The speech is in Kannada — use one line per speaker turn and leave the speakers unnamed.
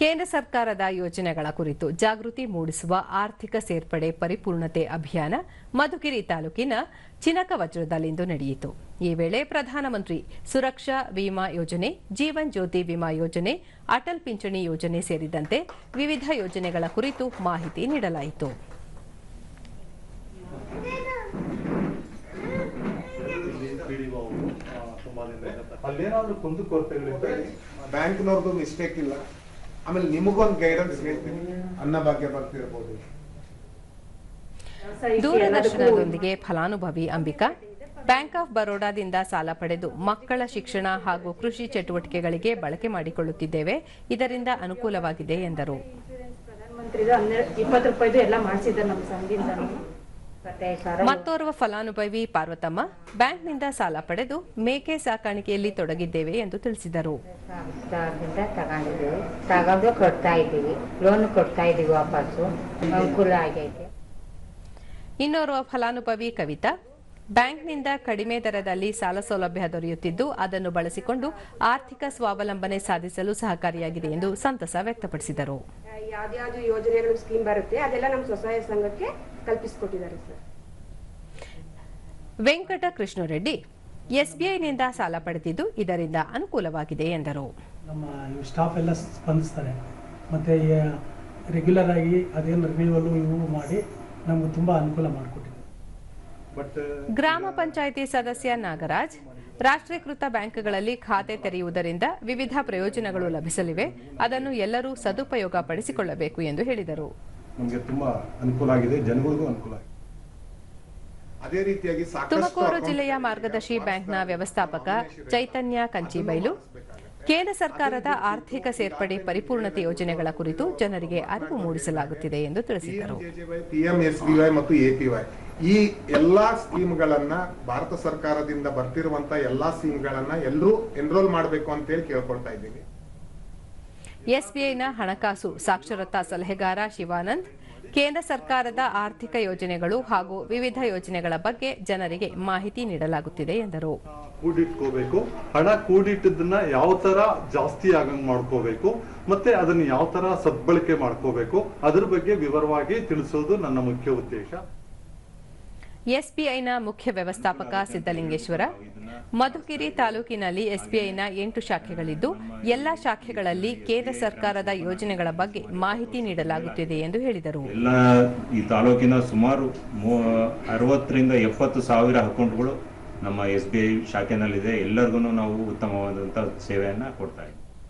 ಕೇಂದ್ರ ಸರ್ಕಾರದ ಯೋಜನೆಗಳ ಕುರಿತು ಜಾಗೃತಿ ಮೂಡಿಸುವ ಆರ್ಥಿಕ ಸೇರ್ಪಡೆ ಪರಿಪೂರ್ಣತೆ ಅಭಿಯಾನ ಮಧುಗಿರಿ ತಾಲೂಕಿನ ಚಿನಕವಜ್ರದಲ್ಲಿಂದು ನಡೆಯಿತು. ಈ ವೇಳೆ ಪ್ರಧಾನಮಂತ್ರಿ ಸುರಕ್ಷಾ ವಿಮಾ ಯೋಜನೆ ಜೀವನ್ ಜ್ಯೋತಿ ವಿಮಾ ಯೋಜನೆ ಅಟಲ್ ಪಿಂಚಣಿ ಯೋಜನೆ ಸೇರಿದಂತೆ ವಿವಿಧ ಯೋಜನೆಗಳ ಕುರಿತು ಮಾಹಿತಿ ನೀಡಲಾಯಿತು.
ಅಲ್ಲೇನಾದ್ರೂ ಕುಂದು ಕೊರತೆಗಳಿದ್ರೆ
ಬ್ಯಾಂಕ್ನವ್ರದ್ದು ಮಿಸ್ಟೇಕ್ ಇಲ್ಲ. ಆಮೇಲೆ ನಿಮಗೊಂದು ಗೈಡೆನ್ಸ್ ಹೇಳ್ತೀನಿ. ಅನ್ನಭಾಗ್ಯ ಬರ್ತಿರ್ಬೋದು
ದೂರದರ್ಶನದೊಂದಿಗೆ ಫಲಾನುಭವಿ ಅಂಬಿಕಾ ಬ್ಯಾಂಕ್ ಆಫ್ ಬರೋಡಾದಿಂದ ಸಾಲ ಪಡೆದು ಮಕ್ಕಳ ಶಿಕ್ಷಣ ಹಾಗೂ ಕೃಷಿ ಚಟುವಟಿಕೆಗಳಿಗೆ ಬಳಕೆ ಮಾಡಿಕೊಳ್ಳುತ್ತಿದ್ದೇವೆ. ಇದರಿಂದ ಅನುಕೂಲವಾಗಿದೆ ಎಂದರು. ಮತ್ತೋರ್ವ ಫಲಾನುಭವಿ ಪಾರ್ವತಮ್ಮ ಬ್ಯಾಂಕ್ನಿಂದ ಸಾಲ ಪಡೆದು ಮೇಕೆ ಸಾಕಾಣಿಕೆಯಲ್ಲಿ ತೊಡಗಿದ್ದೇವೆ ಎಂದು ತಿಳಿಸಿದರು.
ಸಾವಿರದಿಂದ ತಗೊಂಡಿದ್ದೀವಿ. ತಗೊಂಡು ಕೊಡ್ತಾ ಇದ್ದೀವಿ. ಲೋನ್ ಕೊಡ್ತಾ ಇದ್ದೀವಿ ವಾಪಸ್ಸು. ಅನುಕೂಲ ಆಗೈತೆ.
ಇನ್ನೋರ್ವ ಫಲಾನುಭವಿ ಕವಿತಾ ಬ್ಯಾಂಕ್ನಿಂದ ಕಡಿಮೆ ದರದಲ್ಲಿ ಸಾಲ ಸೌಲಭ್ಯ ದೊರೆಯುತ್ತಿದ್ದು ಅದನ್ನು ಬಳಸಿಕೊಂಡು ಆರ್ಥಿಕ ಸ್ವಾವಲಂಬನೆ ಸಾಧಿಸಲು ಸಹಕಾರಿಯಾಗಿದೆ ಎಂದು ಸಂತಸ ವ್ಯಕ್ತಪಡಿಸಿದರು.
ವೆಂಕಟ ಯೋಜನೆಗಳು ಸ್ಕೀಮ್ ಬರುತ್ತೆ ಅದೆಲ್ಲ ನಮ್ಮ ಸ್ವಸಹಾಯ ಸಂಘಕ್ಕೆ ಕಲ್ಪಿಸಿಕೊಟ್ಟಿದ್ದಾರೆ ಸರ್.
ವೆಂಕಟ ಕೃಷ್ಣರೆಡ್ಡಿ ಎಸ್ಬಿಐನಿಂದ ಸಾಲ ಪಡೆದಿದ್ದು ಇದರಿಂದ ಅನುಕೂಲವಾಗಿದೆ ಎಂದರು.
ನಮ್ಮ ಸ್ಟಾಫ್ ಎಲ್ಲ ಸ್ಪಂದಿಸ್ತಾರೆ. ಮತ್ತೆ ರೆಗ್ಯುಲರ್ ಆಗಿ ಅದೇನು ರಿನ್ಯೂವಲು ಇವು ಮಾಡಿ ನಮ್ಗೆ ತುಂಬಾ ಅನುಕೂಲ ಮಾಡಿಕೊಟ್ಟಿದೆ
ಗ್ರಾಮ ಪಂಚಾಯಿತಿ ಸದಸ್ಯ ನಾಗರಾಜ್ ರಾಷ್ಟ್ರೀಕೃತ ಬ್ಯಾಂಕ್ಗಳಲ್ಲಿ ಖಾತೆ ತೆರೆಯುವುದರಿಂದ ವಿವಿಧ ಪ್ರಯೋಜನಗಳು ಲಭಿಸಲಿವೆ. ಅದನ್ನು ಎಲ್ಲರೂ ಸದುಪಯೋಗ ಪಡಿಸಿಕೊಳ್ಳಬೇಕು ಎಂದು ಹೇಳಿದರು. ತುಮಕೂರು ಜಿಲ್ಲೆಯ. ಮಾರ್ಗದರ್ಶಿ ಬ್ಯಾಂಕ್ನ ವ್ಯವಸ್ಥಾಪಕ ಚೈತನ್ಯ ಕಂಚಿಬೈಲು ಕೇಂದ್ರ ಸರ್ಕಾರದ ಆರ್ಥಿಕ ಸೇರ್ಪಡೆ ಪರಿಪೂರ್ಣತೆ ಯೋಜನೆಗಳ ಕುರಿತು ಜನರಿಗೆ ಅರಿವು ಮೂಡಿಸಲಾಗುತ್ತಿದೆ ಎಂದು ತಿಳಿಸಿದರು.
ಪಿಎಂಎಸ್ಬಿವೈ ಮತ್ತು ಎಪಿವೈ ಈ ಎಲ್ಲಾ ಸ್ಕೀಮ್ಗಳನ್ನ ಭಾರತ ಸರ್ಕಾರದಿಂದ ಬರ್ತಿರುವಂತಹ ಎಲ್ಲಾ ಸ್ಕೀಮ್ಗಳನ್ನ ಎಲ್ಲರೂ ಎನ್ರೋಲ್ ಮಾಡಬೇಕು ಅಂತ ಹೇಳಿ ಕೇಳ್ಕೊಳ್ತಾ ಇದ್ದೀವಿ.
ಎಸ್ಬಿಐನ ಹಣಕಾಸು ಸಾಕ್ಷರತಾ ಸಲಹೆಗಾರ ಶಿವಾನಂದ್ ಕೇಂದ್ರ ಸರ್ಕಾರದ ಆರ್ಥಿಕ ಯೋಜನೆಗಳು ಹಾಗೂ ವಿವಿಧ ಯೋಜನೆಗಳ ಬಗ್ಗೆ ಜನರಿಗೆ ಮಾಹಿತಿ ನೀಡಲಾಗುತ್ತಿದೆ ಎಂದರು.
ಕೂಡಿಟ್ಕೋಬೇಕು. ಹಣ ಕೂಡಿಟ್ಟದನ್ನ ಯಾವ ತರ ಜಾಸ್ತಿ ಆಗಂಗ್ ಮಾಡ್ಕೋಬೇಕು, ಮತ್ತೆ ಅದನ್ನ ಯಾವ ತರ ಸದ್ಬಳಕೆ ಮಾಡ್ಕೋಬೇಕು, ಅದ್ರ ಬಗ್ಗೆ ವಿವರವಾಗಿ ತಿಳಿಸೋದು ನನ್ನ ಮುಖ್ಯ ಉದ್ದೇಶ.
ಎಸ್ಬಿಐನ ಮುಖ್ಯ ವ್ಯವಸ್ಥಾಪಕ ಸಿದ್ದಲಿಂಗೇಶ್ವರ ಮಧುಗಿರಿ ತಾಲೂಕಿನಲ್ಲಿ ಎಸ್ಬಿಐನ ಎಂಟು ಶಾಖೆಗಳಿದ್ದು, ಎಲ್ಲಾ ಶಾಖೆಗಳಲ್ಲಿ ಕೇಂದ್ರ ಸರ್ಕಾರದ ಯೋಜನೆಗಳ ಬಗ್ಗೆ ಮಾಹಿತಿ ನೀಡಲಾಗುತ್ತಿದೆ ಎಂದು ಹೇಳಿದರು.
ಎಲ್ಲ ಈ ತಾಲೂಕಿನ ಸುಮಾರು ಅರವತ್ತರಿಂದ ಎಪ್ಪತ್ತು ಸಾವಿರ ಅಕೌಂಟ್ಗಳು ನಮ್ಮ ಎಸ್ ಬಿ ಐ ಶಾಖೆನಲ್ಲಿದೆ. ಎಲ್ಲರಿಗೂ ನಾವು ಉತ್ತಮವಾದಂತಹ ಸೇವೆಯನ್ನು ಕೊಡ್ತಾ ಇದ್ದೀವಿ.